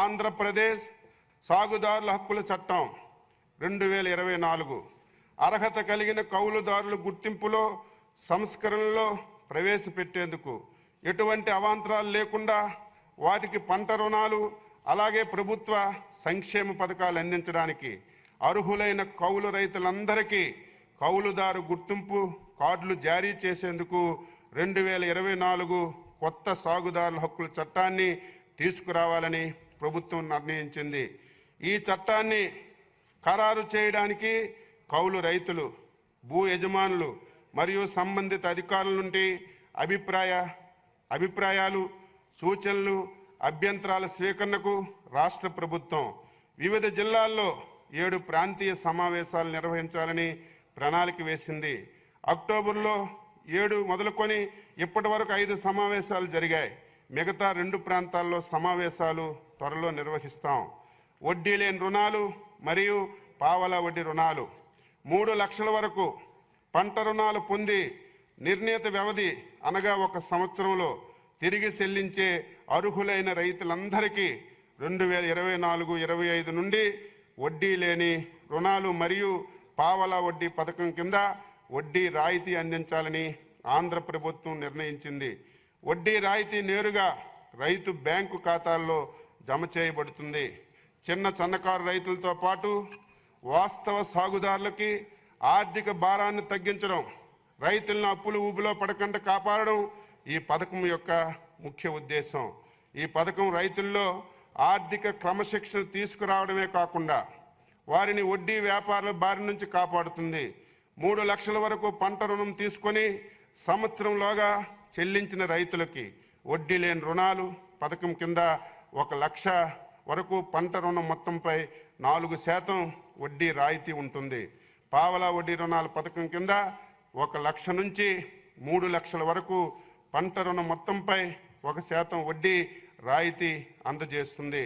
ఆంధ్రప్రదేశ్ సాగుదారుల హక్కుల చట్టం రెండు వేల ఇరవై నాలుగు. అర్హత కలిగిన కౌలుదారుల గుర్తింపులో సంస్కరణలో ప్రవేశపెట్టేందుకు ఎటువంటి అవాంతరాలు లేకుండా వాటికి పంట రుణాలు అలాగే ప్రభుత్వ సంక్షేమ పథకాలు అందించడానికి అర్హులైన కౌలు రైతులందరికీ కౌలుదారు గుర్తింపు కార్డులు జారీ చేసేందుకు రెండు వేల ఇరవై నాలుగు కొత్త సాగుదారుల హక్కుల చట్టాన్ని తీసుకురావాలని ప్రభుత్వం నిర్ణయించింది. ఈ చట్టాన్ని ఖరారు చేయడానికి కౌలు రైతులు భూ యజమానులు మరియు సంబంధిత అధికారుల నుండి అభిప్రాయ అభిప్రాయాలు సూచనలు అభ్యంతరాల స్వీకరణకు రాష్ట్ర ప్రభుత్వం వివిధ జిల్లాల్లో ఏడు ప్రాంతీయ సమావేశాలు నిర్వహించాలని ప్రణాళిక వేసింది. అక్టోబర్లో ఏడు మొదలుకొని ఇప్పటి వరకు ఐదు సమావేశాలు జరిగాయి. మిగతా రెండు ప్రాంతాల్లో సమావేశాలు త్వరలో నిర్వహిస్తాం. వడ్డీ లేని రుణాలు మరియు పావలా వడ్డీ రుణాలు. మూడు లక్షల వరకు పంట రుణాలు పొంది నిర్ణీత వ్యవధి అనగా ఒక సంవత్సరంలో తిరిగి చెల్లించే అర్హులైన రైతులందరికీ రెండు వేల ఇరవై నాలుగు ఇరవై ఐదు నుండి వడ్డీ లేని రుణాలు మరియు పావలా వడ్డీ పథకం కింద వడ్డీ రాయితీ అందించాలని ఆంధ్ర ప్రభుత్వం నిర్ణయించింది. వడ్డీ రాయితీ నేరుగా రైతు బ్యాంకు ఖాతాల్లో జమ చేయబడుతుంది. చిన్న సన్నకారు రైతులతో పాటు వాస్తవ సాగుదారులకి ఆర్థిక భారాన్ని తగ్గించడం రైతులను అప్పులు ఊబిలో పడకుండా కాపాడడం ఈ పథకం యొక్క ముఖ్య ఉద్దేశం. ఈ పథకం రైతుల్లో ఆర్థిక క్రమశిక్షణ తీసుకురావడమే కాకుండా వారిని వడ్డీ వ్యాపారుల బారి నుంచి కాపాడుతుంది. మూడు లక్షల వరకు పంట రుణం తీసుకొని సంవత్సరంలోగా చెల్లించిన రైతులకి వడ్డీ లేని రుణాలు పథకం కింద ఒక లక్ష వరకు పంట రుణం మొత్తంపై నాలుగు శాతం వడ్డీ రాయితీ ఉంటుంది. పావలా వడ్డీ రుణాల పథకం కింద ఒక లక్ష నుంచి మూడు లక్షల వరకు పంట రుణం మొత్తంపై ఒక శాతం వడ్డీ రాయితీ అందజేస్తుంది.